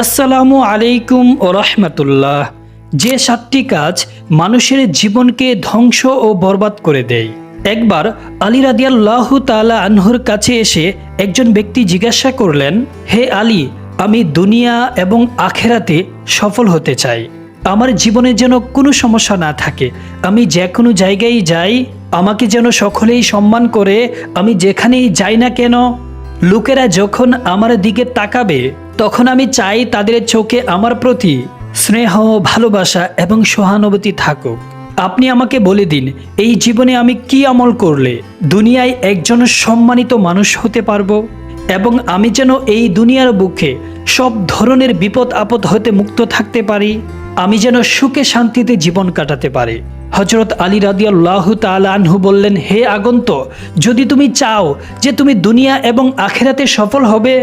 আসসালামু আলাইকুম ও রহমতুল্লাহ। যে সাতটি কাজ মানুষের জীবনকে ধ্বংস ও বরবাদ করে দেয়। একবার আলী রাদিয়াল্লাহ তালা আনহুর কাছে এসে একজন ব্যক্তি জিজ্ঞাসা করলেন, হে আলী, আমি দুনিয়া এবং আখেরাতে সফল হতে চাই। আমার জীবনে যেন কোনো সমস্যা না থাকে। আমি যে কোনো জায়গায় যাই, আমাকে যেন সকলেই সম্মান করে। আমি যেখানেই যাই না কেন লোকেরা যখন আমার দিকে তাকাবে, তখন আমি চাই তাদের চোখে আমার প্রতি স্নেহ, ভালোবাসা এবং সহানুভূতি থাকুক। আপনি আমাকে বলে দিন, এই জীবনে আমি কি আমল করলে দুনিয়ায় একজন সম্মানিত মানুষ হতে পারব? এবং আমি যেন এই দুনিয়ার বুকে সব ধরনের বিপদ আপদ হতে মুক্ত থাকতে পারি? আমি যেন সুখে শান্তিতে জীবন কাটাতে পারি। হজরত আলী রাদিয়াল্লাহ আনহু বললেন, হে আগন্ত যদি তুমি চাও যে তুমি দুনিয়া এবং আখেরাতে সফল হবে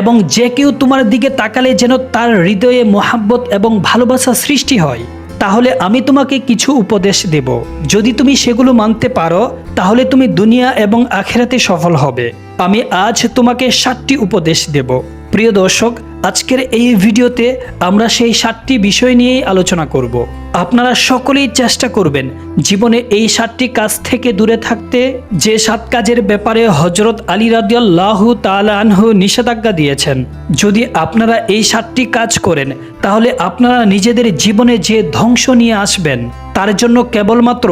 এবং যে কেউ তোমার দিকে তাকালে যেন তার হৃদয়ে মোহাব্বত এবং ভালোবাসা সৃষ্টি হয়, তাহলে আমি তোমাকে কিছু উপদেশ দেব। যদি তুমি সেগুলো মানতে পারো, তাহলে তুমি দুনিয়া এবং আখেরাতে সফল হবে। আমি আজ তোমাকে সাতটি উপদেশ দেব। প্রিয় দর্শক আজকের এই ভিডিওতে আমরা সেই সাতটি বিষয় নিয়েই আলোচনা করব। আপনারা সকলেই চেষ্টা করবেন জীবনে এই সাতটি কাজ থেকে দূরে থাকতে, যে সাত কাজের ব্যাপারে হজরত আলী রাদিয়াল্লাহ তাআলা নিষেধাজ্ঞা দিয়েছেন। যদি আপনারা এই সাতটি কাজ করেন, তাহলে আপনারা নিজেদের জীবনে যে ধ্বংস নিয়ে আসবেন, তার জন্য কেবলমাত্র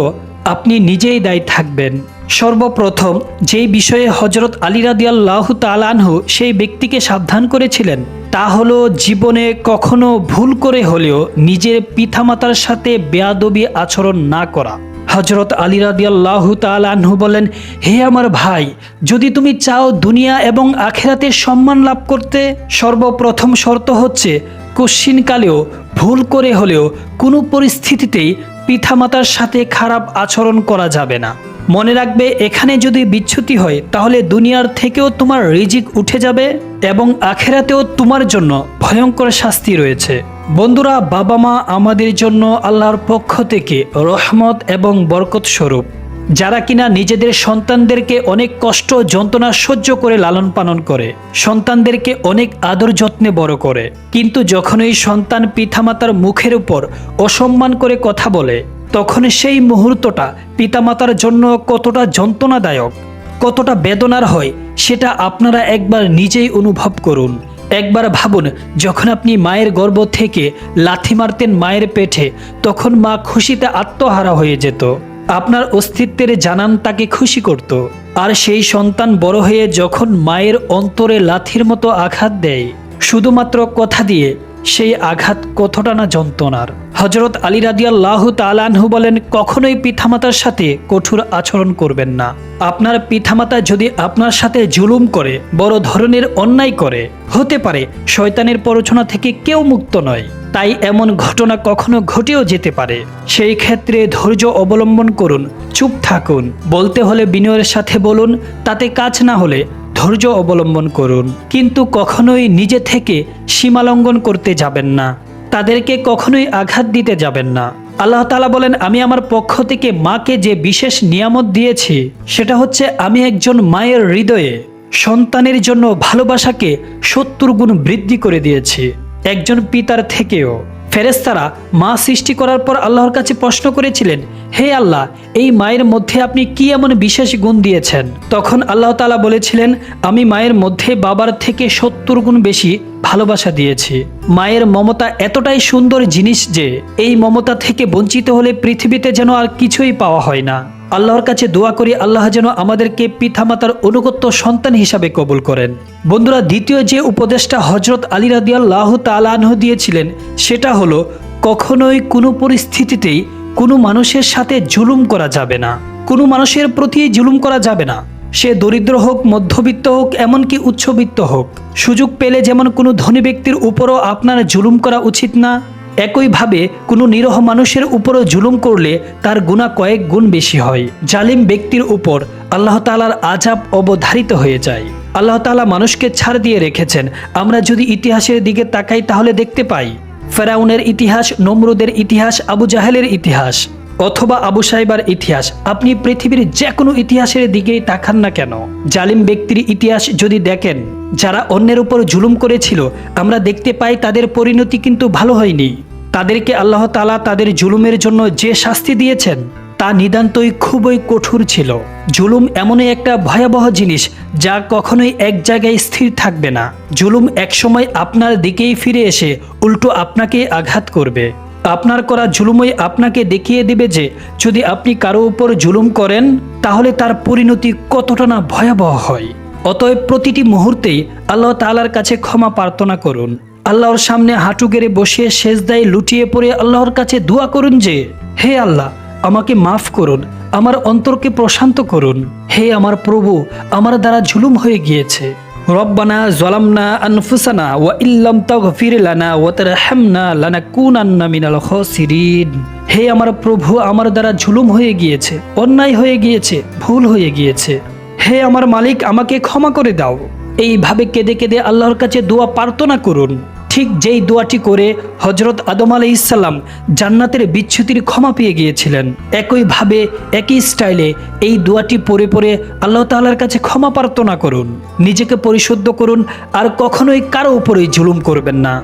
আপনি নিজেই দায়ী থাকবেন। সর্বপ্রথম যেই বিষয়ে হজরত আলী রাদিয়াল্লাহু তালানহু সেই ব্যক্তিকে সাবধান করেছিলেন, তা হলো জীবনে কখনো ভুল করে হলেও নিজের পিতামাতার সাথে বেয়াদবি আচরণ না করা। হজরত আলী রাদিয়াল্লাহু তালানহু বলেন, হে আমার ভাই, যদি তুমি চাও দুনিয়া এবং আখেরাতে সম্মান লাভ করতে, সর্বপ্রথম শর্ত হচ্ছে কশ্চিনকালেও ভুল করে হলেও কোনো পরিস্থিতিতেই পিতামাতার সাথে খারাপ আচরণ করা যাবে না। মনে রাখবে, এখানে যদি বিচ্যুতি হয়, তাহলে দুনিয়ার থেকেও তোমার রিজিক উঠে যাবে এবং আখেরাতেও তোমার জন্য ভয়ঙ্কর শাস্তি রয়েছে। বন্ধুরা বাবা মা আমাদের জন্য আল্লাহর পক্ষ থেকে রহমত এবং বরকত স্বরূপ। যারা কিনা নিজেদের সন্তানদেরকে অনেক কষ্ট, যন্ত্রণা সহ্য করে লালন পালন করে, সন্তানদেরকে অনেক আদর যত্নে বড় করে। কিন্তু যখন এই সন্তান পিতামাতার মুখের উপর অসম্মান করে কথা বলে তখন সেই মুহূর্তটা পিতামাতার জন্য কতটা যন্ত্রণাদায়ক, কতটা বেদনার হয়, সেটা আপনারা একবার নিজেই অনুভব করুন। একবার ভাবুন, যখন আপনি মায়ের গর্ভ থেকে লাথি মারতেন মায়ের পেটে, তখন মা খুশিতে আত্মহারা হয়ে যেত। আপনার অস্তিত্বের জানান তাকে খুশি করত। আর সেই সন্তান বড় হয়ে যখন মায়ের অন্তরে লাথির মতো আঘাত দেয়, শুধুমাত্র কথা দিয়ে সেই আঘাত কতটা না যন্ত্রণার? হজরত আলী রাদিয়াল্লাহ তালানহু বলেন, কখনোই পিতামাতার সাথে কঠোর আচরণ করবেন না। আপনার পিতামাতা যদি আপনার সাথে জুলুম করে, বড় ধরনের অন্যায় করে, হতে পারে শয়তানের পরচনা থেকে কেউ মুক্ত নয়। তাই এমন ঘটনা কখনো ঘটেও যেতে পারে। সেই ক্ষেত্রে ধৈর্য অবলম্বন করুন, চুপ থাকুন। বলতে হলে বিনয়ের সাথে বলুন, তাতে কাজ না হলে ধৈর্য অবলম্বন করুন। কিন্তু কখনোই নিজে থেকে সীমালঙ্ঘন করতে যাবেন না। তাদেরকে কখনোই আঘাত দিতে যাবেন না। আল্লাহ তালা বলেন, আমি আমার পক্ষ থেকে মাকে যে বিশেষ নিয়ামত দিয়েছি, সেটা হচ্ছে আমি একজন মায়ের হৃদয়ে সন্তানের জন্য ভালোবাসাকে সত্তর গুণ বৃদ্ধি করে দিয়েছি। একজন পিতার থেকেও। ফেরেস্তারা মা সৃষ্টি করার পর আল্লাহর কাছে প্রশ্ন করেছিলেন, হে আল্লাহ, এই মায়ের মধ্যে আপনি কি এমন বিশেষ গুণ দিয়েছেন? তখন আল্লাহ তালা বলেছিলেন, আমি মায়ের মধ্যে বাবার থেকে সত্তর গুণ বেশি ভালোবাসা দিয়েছি। মায়ের মমতা এতটাই সুন্দর জিনিস যে, এই মমতা থেকে বঞ্চিত হলে পৃথিবীতে যেন আর কিছুই পাওয়া হয় না। আল্লাহর কাছে দোয়া করি আল্লাহ যেন আমাদেরকে পিতামাতার অনুগত্য সন্তান হিসাবে কবুল করেন। বন্ধুরা, দ্বিতীয় যে উপদেশটা হজরত আলী রাদিয়াল্লাহ তালাহ দিয়েছিলেন, সেটা হলো, কখনোই কোনো পরিস্থিতিতেই কোনো মানুষের সাথে জুলুম করা যাবে না। কোনো মানুষের প্রতি জুলুম করা যাবে না। সে দরিদ্র হোক, মধ্যবিত্ত হোক, এমনকি উচ্চবিত্ত হোক। সুযোগ পেলে যেমন কোনো ধনী ব্যক্তির উপরও আপনার জুলুম করা উচিত না একইভাবে কোনো নিরহ মানুষের উপরও জুলুম করলে তার গুণা কয়েক গুণ বেশি হয়। জালিম ব্যক্তির উপর আল্লাহ তালার আজাব অবধারিত হয়ে যায়। আল্লাহ তালা মানুষকে ছাড় দিয়ে রেখেছেন। আমরা যদি ইতিহাসের দিকে তাকাই তাহলে দেখতে পাই, ফেরাউনের ইতিহাস, নমরুদের ইতিহাস, আবু জাহেলের ইতিহাস। অথবা আবু সাহেবার ইতিহাস। আপনি পৃথিবীর যে কোনো ইতিহাসের দিকেই তাকান না কেন। জালিম ব্যক্তির ইতিহাস যদি দেখেন, যারা অন্যের উপর জুলুম করেছিল, আমরা দেখতে পাই তাদের পরিণতি কিন্তু ভালো হয়নি। তাদেরকে আল্লাহ তালা তাদের জুলুমের জন্য যে শাস্তি দিয়েছেন, তা নিতান্তই খুবই কঠোর ছিল। জুলুম এমনই একটা ভয়াবহ জিনিস, যা কখনোই এক জায়গায় স্থির থাকবে না। জুলুম একসময় আপনার দিকেই ফিরে এসে উল্টো আপনাকে আঘাত করবে। আপনার করা জুলুমই আপনাকে দেখিয়ে দেবে যে যদি আপনি কারও উপর জুলুম করেন, তাহলে তার পরিণতি কতটা না ভয়াবহ হয়। অতএব প্রতিটি মুহূর্তেই আল্লাহ তাআলার কাছে ক্ষমা প্রার্থনা করুন। আল্লাহর সামনে হাঁটু গেড়ে বসে সেজদায় লুটিয়ে পড়ে আল্লাহর কাছে দোয়া করুন যে, হে আল্লাহ, আমাকে মাফ করুন, আমার অন্তরকে প্রশান্ত করুন। হে আমার প্রভু, আমার দ্বারা ঝুলুম হয়ে গিয়েছে। রব্বানা জলামনা আনফুসানা ও ইল্লাম তাগফির লানা ওয়া তারহামনা লানাকুনান্না মিনাল খাসিরিন। হে আমার প্রভু, আমার দ্বারা ঝুলুম হয়ে গিয়েছে, অন্যায় হয়ে গিয়েছে, ভুল হয়ে গিয়েছে। হে আমার মালিক, আমাকে ক্ষমা করে দাও। এইভাবে কেঁদে কেঁদে আল্লাহর কাছে দোয়া প্রার্থনা করুন। ঠিক যেই দোয়াটি করে হজরত আদম আলাই ইসাল্লাম জান্নাতের বিচ্ছুতির ক্ষমা পেয়ে গিয়েছিলেন। একইভাবে একই স্টাইলে এই দোয়াটি পড়ে পড়ে আল্লাহ তাআলার কাছে ক্ষমা প্রার্থনা করুন। নিজেকে পরিশুদ্ধ করুন, আর কখনোই কারও উপরেই জুলুম করবেন না।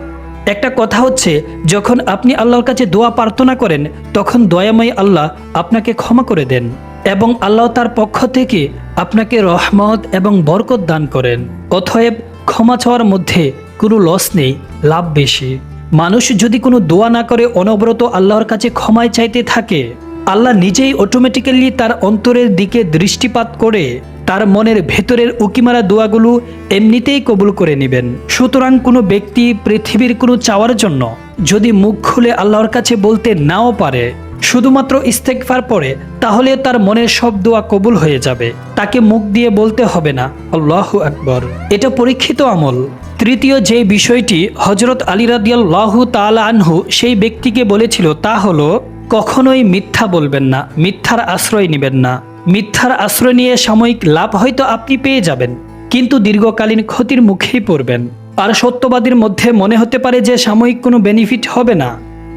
একটা কথা হচ্ছে, যখন আপনি আল্লাহর কাছে দোয়া প্রার্থনা করেন, তখন দয়াময় আল্লাহ আপনাকে ক্ষমা করে দেন এবং আল্লাহ তার পক্ষ থেকে আপনাকে রহমত এবং বরকত দান করেন। অথয়েব ক্ষমা চাওয়ার মধ্যে কোনো লস নেই, লাভ বেশি। মানুষ যদি কোনো দোয়া না করে, অনবরত আল্লাহর কাছে ক্ষমায় চাইতে থাকে, আল্লাহ নিজেই অটোমেটিক্যালি তার অন্তরের দিকে দৃষ্টিপাত করে তার মনের ভেতরের উকিমারা দোয়াগুলো এমনিতেই কবুল করে নেবেন। সুতরাং কোনো ব্যক্তি পৃথিবীর কোনো চাওয়ার জন্য যদি মুখ খুলে আল্লাহর কাছে বলতে নাও পারে শুধুমাত্র ইস্তেকফার পরে তাহলে তার মনের সব দোয়া কবুল হয়ে যাবে। তাকে মুখ দিয়ে বলতে হবে না, আল্লাহ আকবর। এটা পরীক্ষিত আমল। তৃতীয় যে বিষয়টি হজরত আলী রাদিয়াল্লাহু তাআলা আনহু সেই ব্যক্তিকে বলেছিল, তা হলো, কখনোই মিথ্যা বলবেন না, মিথ্যার আশ্রয় নেবেন না। মিথ্যার আশ্রয় নিয়ে সাময়িক লাভ হয়তো আপনি পেয়ে যাবেন, কিন্তু দীর্ঘকালীন ক্ষতির মুখেই পড়বেন। আর সত্যবাদীর মধ্যে মনে হতে পারে যে সাময়িক কোনো বেনিফিট হবে না।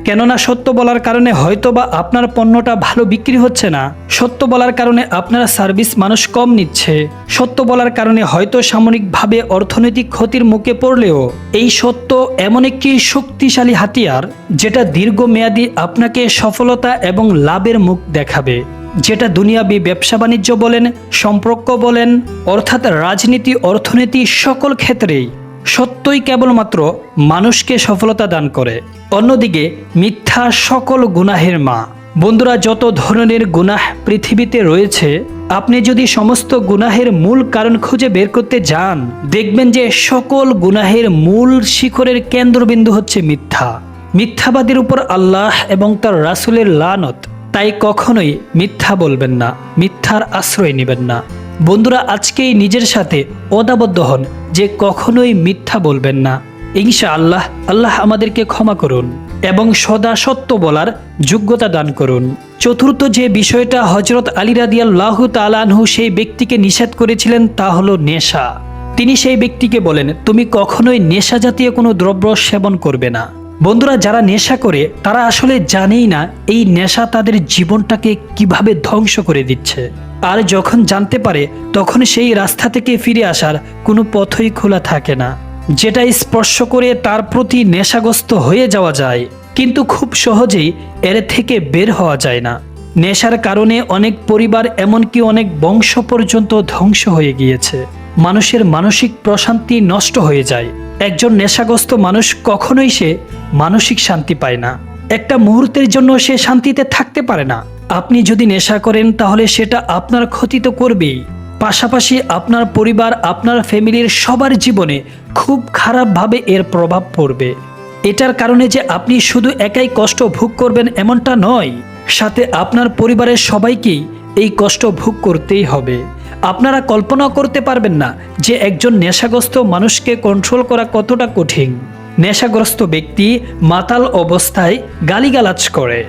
কেননা সত্য বলার কারণে হয়তো বা আপনার পণ্যটা ভালো বিক্রি হচ্ছে না। সত্য বলার কারণে আপনার সার্ভিস মানুষ কম নিচ্ছে। সত্য বলার কারণে হয়তো সামরিকভাবে অর্থনৈতিক ক্ষতির মুখে পড়লেও এই সত্য এমন একটি শক্তিশালী হাতিয়ার যেটা দীর্ঘমেয়াদী আপনাকে সফলতা এবং লাভের মুখ দেখাবে। যেটা দুনিয়াবি ব্যবসা বাণিজ্য বলেন, সম্পর্ক বলেন, অর্থাৎ রাজনীতি, অর্থনীতি সকল ক্ষেত্রেই সত্যই কেবলমাত্র মানুষকে সফলতা দান করে। অন্যদিকে, মিথ্যা সকল গুনাহের মা। বন্ধুরা, যত ধরনের গুনাহ পৃথিবীতে রয়েছে, আপনি যদি সমস্ত গুনাহের মূল কারণ খুঁজে বের করতে যান, দেখবেন যে সকল গুনাহের মূল শিখরের কেন্দ্রবিন্দু হচ্ছে মিথ্যা। মিথ্যাবাদীর উপর আল্লাহ এবং তার রাসুলের লানত। তাই কখনোই মিথ্যা বলবেন না, মিথ্যার আশ্রয় নেবেন না। বন্ধুরা, আজকেই নিজের সাথে ওদাবদ্ধ হন যে কখনোই মিথ্যা বলবেন না। ইনশা আল্লাহ আল্লাহ আমাদেরকে ক্ষমা করুন এবং সদা সত্য বলার যোগ্যতা দান করুন। চতুর্থ যে বিষয়টা হজরত আলী রাদিয়াল্লাহু তালানহু সেই ব্যক্তিকে নিষেধ করেছিলেন তা হলো নেশা। তিনি সেই ব্যক্তিকে বলেন, তুমি কখনোই নেশা জাতীয় কোনো দ্রব্য সেবন করবে না। বন্ধুরা, যারা নেশা করে, তারা আসলে জানেই না এই নেশা তাদের জীবনটাকে কীভাবে ধ্বংস করে দিচ্ছে। আর যখন জানতে পারে, তখন সেই রাস্তা থেকে ফিরে আসার কোনো পথই খোলা থাকে না। যেটা স্পর্শ করে তার প্রতি নেশাগ্রস্ত হয়ে যাওয়া যায়। কিন্তু খুব সহজেই এর থেকে বের হওয়া যায় না। নেশার কারণে অনেক পরিবার এমনকি অনেক বংশ পর্যন্ত ধ্বংস হয়ে গিয়েছে। মানুষের মানসিক প্রশান্তি নষ্ট হয়ে যায়। একজন নেশাগ্রস্ত মানুষ কখনোই সে মানসিক শান্তি পায় না। একটা মুহূর্তের জন্য সে শান্তিতে থাকতে পারে না। আপনি যদি নেশা করেন, তাহলে সেটা আপনার ক্ষতি তো করবেই। পাশাপাশি আপনার পরিবার, আপনার ফ্যামিলির সবার জীবনে খুব খারাপভাবে এর প্রভাব পড়বে। এটার কারণে যে আপনি শুধু একাই কষ্ট ভোগ করবেন এমনটা নয়, সাথে আপনার পরিবারের সবাইকেই এই কষ্ট ভোগ করতেই হবে। আপনারা কল্পনা করতে পারবেন না যে একজন নেশাগ্রস্ত মানুষকে কন্ট্রোল করা কতটা কঠিন। নেশাগ্রস্ত ব্যক্তি মাতাল অবস্থায় গালিগালাজ করে।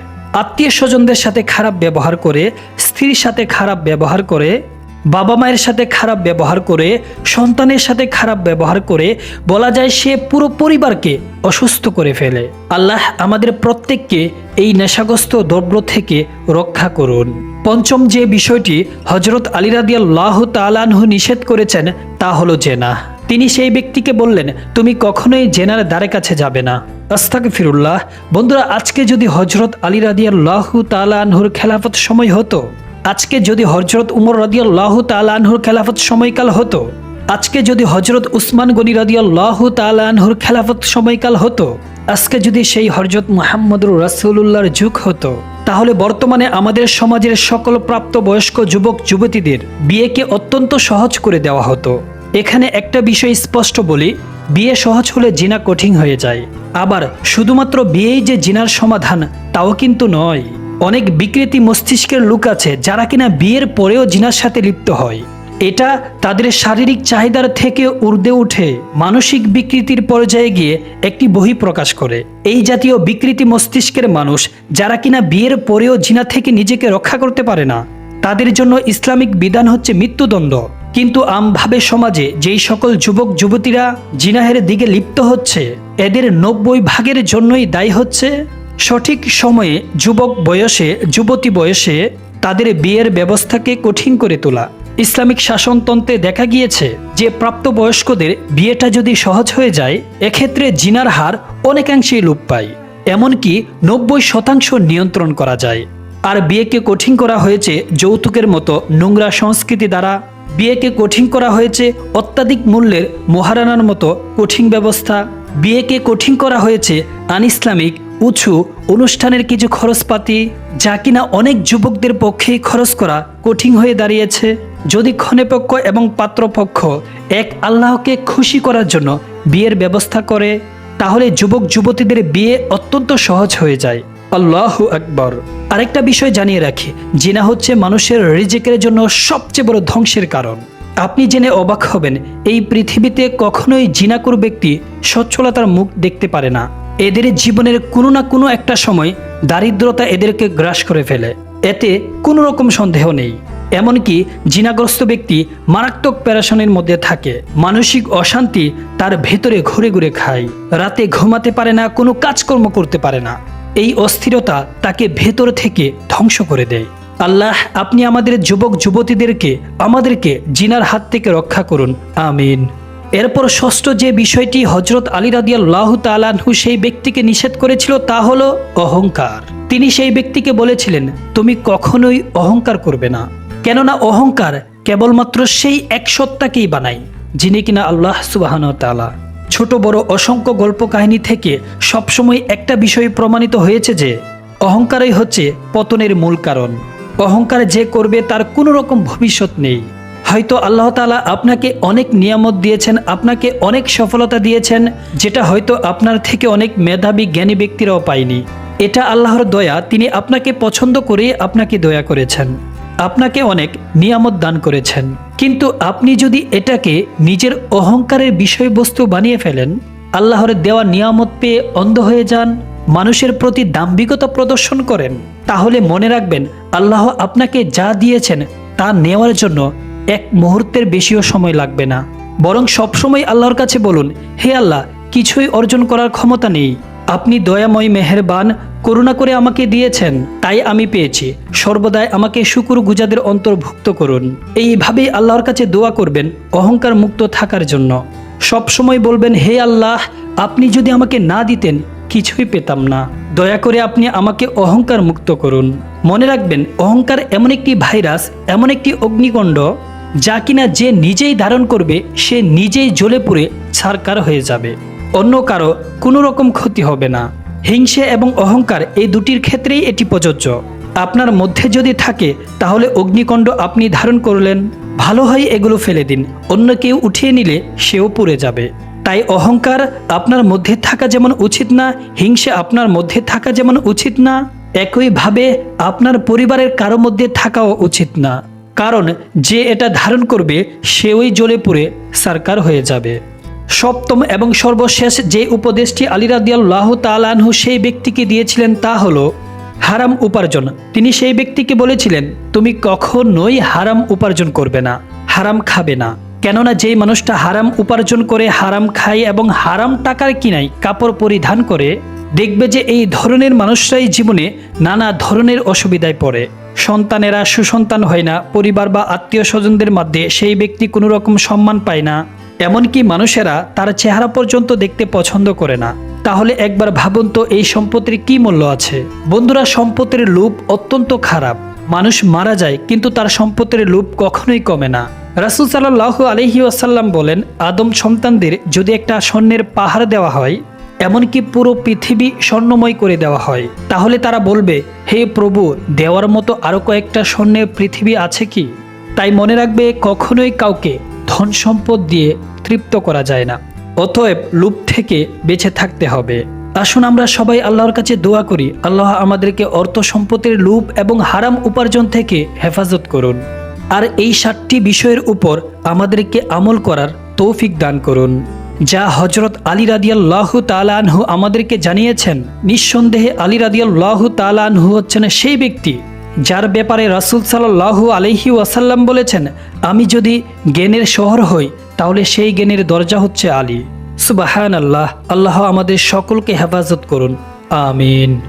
আত্মীয় স্বজনদের সাথে খারাপ ব্যবহার করে, স্ত্রীর সাথে খারাপ ব্যবহার করে, বাবা মায়ের সাথে খারাপ ব্যবহার করে, সন্তানের সাথে খারাপ ব্যবহার করে, বলা যায় সে পুরো পরিবারকে অসুস্থ করে ফেলে। আল্লাহ আমাদের প্রত্যেককে এই নেশাগ্রস্ত দ্রব্য থেকে রক্ষা করুন। পঞ্চম যে বিষয়টি হজরত আলী রাদিয়াল্লাহু তালানহু নিষেধ করেছেন, তা হলো জেনা। তিনি সেই ব্যক্তিকে বললেন, তুমি কখনোই জেনার দ্বারে কাছে যাবে না। আস্তাকে ফিরুল্লাহ বন্ধুরা, আজকে যদি হজরত আলী রাদিয়াল্লাহু তালানহুর খেলাফত সময় হতো, আজকে যদি হজরত উমর রাদিয়াল্লাহু তালানহুর খেলাফত সময়কাল হতো, আজকে যদি হজরত উসমান গনি রাদিয়াল্লাহু তালানহুর খেলাফত সময়কাল হতো, আজকে যদি সেই হজরত মুহাম্মদুর রাসূলুল্লাহর যুগ হতো, তাহলে বর্তমানে আমাদের সমাজের সকল প্রাপ্তবয়স্ক যুবক যুবতীদের বিয়েকে অত্যন্ত সহজ করে দেওয়া হতো। এখানে একটা বিষয় স্পষ্ট বলি, বিয়ে সহজ হলে জিনা কঠিন হয়ে যায়। আবার শুধুমাত্র বিয়েই যে জিনার সমাধান, তাও কিন্তু নয়। অনেক বিকৃতি মস্তিষ্কের লোক আছে যারা কিনা বিয়ের পরেও জিনার সাথে লিপ্ত হয়। এটা তাদের শারীরিক চাহিদার থেকে ঊর্ধ্বে উঠে মানসিক বিকৃতির পর্যায়ে গিয়ে একটি বহি প্রকাশ করে। এই জাতীয় বিকৃতি মস্তিষ্কের মানুষ যারা কিনা বিয়ের পরেও জিনা থেকে নিজেকে রক্ষা করতে পারে না, তাদের জন্য ইসলামিক বিধান হচ্ছে মৃত্যুদণ্ড। কিন্তু আমভাবে সমাজে যেই সকল যুবক, যুবতীরা জিনাহের দিকে লিপ্ত হচ্ছে, এদের নব্বই ভাগের জন্যই দায়ী হচ্ছে। সঠিক সময়ে যুবক বয়সে, যুবতী বয়সে তাদের বিয়ের ব্যবস্থাকে কঠিন করে তোলা। ইসলামিক শাসনতন্ত্রে দেখা গিয়েছে যে প্রাপ্তবয়স্কদের বিয়েটা যদি সহজ হয়ে যায়, এক্ষেত্রে জিনার হার অনেকাংশেই লোপ পায়। এমনকি নব্বই শতাংশ নিয়ন্ত্রণ করা যায়। আর বিয়েকে কঠিন করা হয়েছে যৌতুকের মতো নোংরা সংস্কৃতি দ্বারা। বিয়েকে কঠিন করা হয়েছে অত্যাধিক মূল্যের মহারানার মতো কঠিন ব্যবস্থা। বিয়েকে কঠিন করা হয়েছে আন ইসলামিক উঁচু অনুষ্ঠানের কিছু খরচপাতি, যা কিনা অনেক যুবকদের পক্ষেই খরচ করা কঠিন হয়ে দাঁড়িয়েছে। যদি ক্ষণেপক্ষ এবং পাত্রপক্ষ এক আল্লাহকে খুশি করার জন্য বিয়ের ব্যবস্থা করে, তাহলে যুবক যুবতীদের বিয়ে অত্যন্ত সহজ হয়ে যায়। আল্লাহ আকবর। আরেকটা বিষয় জানিয়ে রাখি, জিনা হচ্ছে মানুষের রিজেকের জন্য সবচেয়ে বড় ধ্বংসের কারণ। আপনি জেনে অবাক হবেন, এই পৃথিবীতে কখনোই জিনাকুর ব্যক্তি সচ্ছলতার মুখ দেখতে পারে না। এদের জীবনের কোনো না কোনো একটা সময় দারিদ্রতা এদেরকে গ্রাস করে ফেলে। এতে কোনো রকম সন্দেহ নেই। এমনকি জিনাগ্রস্ত ব্যক্তি মারাত্মক প্যারাশনের মধ্যে থাকে। মানসিক অশান্তি তার ভেতরে ঘুরে ঘুরে খায়। রাতে ঘুমাতে পারে না, কোনো কাজকর্ম করতে পারে না। এই অস্থিরতা তাকে ভেতর থেকে ধ্বংস করে দেয়। আল্লাহ, আপনি আমাদের যুবক যুবতীদেরকে, আমাদেরকে জিনার হাত থেকে রক্ষা করুন। আমিন। এরপর ষষ্ঠ যে বিষয়টি হজরত আলী রাদিয়াল্লাহ তালানহু সেই ব্যক্তিকে নিষেধ করেছিল তা হলো অহংকার। তিনি সেই ব্যক্তিকে বলেছিলেন, তুমি কখনোই অহংকার করবে না। কেননা অহংকার কেবলমাত্র সেই এক সত্তাকেই বানায়, যিনি কিনা আল্লাহ সুবাহান তালা ছোট বড় অসংখ্য গল্প কাহিনী থেকে সবসময় একটা বিষয় প্রমাণিত হয়েছে যে, অহংকারই হচ্ছে পতনের মূল কারণ। অহংকার যে করবে তার কোনো রকম ভবিষ্যৎ নেই। হয়তো আল্লাহ তালা আপনাকে অনেক নিয়ামত দিয়েছেন, আপনাকে অনেক সফলতা দিয়েছেন, যেটা হয়তো আপনার থেকে অনেক মেধাবী, জ্ঞানী ব্যক্তিরাও পায়নি। এটা আল্লাহর দয়া, তিনি আপনাকে পছন্দ করে আপনাকে দয়া করেছেন। আপনাকে অনেক নিয়ামত দান করেছেন। কিন্তু আপনি যদি এটাকে নিজের অহংকারের বিষয়বস্তু বানিয়ে ফেলেন, আল্লাহর দেওয়া নিয়ামত পেয়ে অন্ধ হয়ে যান, মানুষের প্রতি দাম্ভিকতা প্রদর্শন করেন, তাহলে মনে রাখবেন আল্লাহ আপনাকে যা দিয়েছেন তা নেওয়ার জন্য এক মুহূর্তের বেশিও সময় লাগবে না। বরং সবসময় আল্লাহর কাছে বলুন, হে আল্লাহ, কিছুই অর্জন করার ক্ষমতা নেই। আপনি দয়াময় মেহেরবান, করুণা করে আমাকে দিয়েছেন, তাই আমি পেয়েছি। সর্বদাই আমাকে শুকুর গুজাদের অন্তর্ভুক্ত করুন। এইভাবেই আল্লাহর কাছে দোয়া করবেন, অহংকার মুক্ত থাকার জন্য। সব সময় বলবেন, হে আল্লাহ, আপনি যদি আমাকে না দিতেন, কিছুই পেতাম না। দয়া করে আপনি আমাকে অহংকার মুক্ত করুন। মনে রাখবেন, অহংকার এমন একটি ভাইরাস, এমন একটি অগ্নিকণ্ড, যা কিনা যে নিজেই ধারণ করবে, সে নিজেই জ্বলে পুড়ে ছারকার হয়ে যাবে। অন্য কারও কোনো রকম ক্ষতি হবে না। হিংসে এবং অহংকার এই দুটির ক্ষেত্রেই এটি প্রযোজ্য। আপনার মধ্যে যদি থাকে, তাহলে অগ্নিকণ্ড আপনি ধারণ করলেন। ভালো হয় এগুলো ফেলে দিন, অন্য কেউ উঠিয়ে নিলে সেও পুড়ে যাবে। তাই অহংকার আপনার মধ্যে থাকা যেমন উচিত না, হিংসে আপনার মধ্যে থাকা যেমন উচিত না, একইভাবে আপনার পরিবারের কারও মধ্যে থাকাও উচিত না। কারণ যে এটা ধারণ করবে সেওই জ্বলে পুড়ে সারকার হয়ে যাবে। সপ্তম এবং সর্বশেষ যে উপদেশটি আলী রাদিয়াল্লাহ তালানহু সেই ব্যক্তিকে দিয়েছিলেন তা হলো হারাম উপার্জন। তিনি সেই ব্যক্তিকে বলেছিলেন, তুমি কখনোই হারাম উপার্জন করবে না, হারাম খাবে না। কেননা যেই মানুষটা হারাম উপার্জন করে হারাম খায় এবং হারাম টাকার কিনাই কাপড় পরিধান করে, দেখবে যে এই ধরনের মানুষরাই জীবনে নানা ধরনের অসুবিধায় পড়ে। সন্তানেরা সুসন্তান হয় না, পরিবার বা আত্মীয় স্বজনদের মধ্যে সেই ব্যক্তি কোনো রকম সম্মান পায় না। এমনকি মানুষেরা তার চেহারা পর্যন্ত দেখতে পছন্দ করে না। তাহলে একবার ভাবুন তো এই সম্পত্তির কি মূল্য আছে। বন্ধুরা, সম্পত্তির লোভ অত্যন্ত খারাপ। মানুষ মারা যায়, কিন্তু তার সম্পত্তির লোভ কখনোই কমে না। রাসুল সাল্লাহ আলহি আসাল্লাম বলেন, আদম সন্তানদের যদি একটা স্বর্ণের পাহাড় দেওয়া হয়, এমনকি পুরো পৃথিবী স্বর্ণময় করে দেওয়া হয়, তাহলে তারা বলবে, হে প্রভু, দেওয়ার মতো আরও কয়েকটা স্বর্ণের পৃথিবী আছে কি তাই মনে রাখবে, কখনোই কাউকে ধন সম্পদ দিয়ে তৃপ্ত করা যায় না। অতএব লুপ থেকে বেঁচে থাকতে হবে। আসুন আমরা সবাই আল্লাহর কাছে দোয়া করি, আল্লাহ আমাদেরকে অর্থ সম্পদের লুপ এবং হারাম উপার্জন থেকে হেফাজত করুন। আর এই সাতটি বিষয়ের উপর আমাদেরকে আমল করার তৌফিক দান করুন। যা হজরত আলী রাদিয়াল্লাহ তালানহু আমাদেরকে জানিয়েছেন, নিঃসন্দেহে আলী রাদিয়াল্লাহ তালানহু হচ্ছেন সেই ব্যক্তি যার ব্যাপারে রাসুল সাল্লাহ আলহি ওয়াসাল্লাম বলেছেন, আমি যদি জ্ঞানের শহর হই, তাহলে সেই জ্ঞানের দরজা হচ্ছে আলী। সুবাহান আল্লাহ আল্লাহ আমাদের সকলকে হেফাজত করুন। আমিন।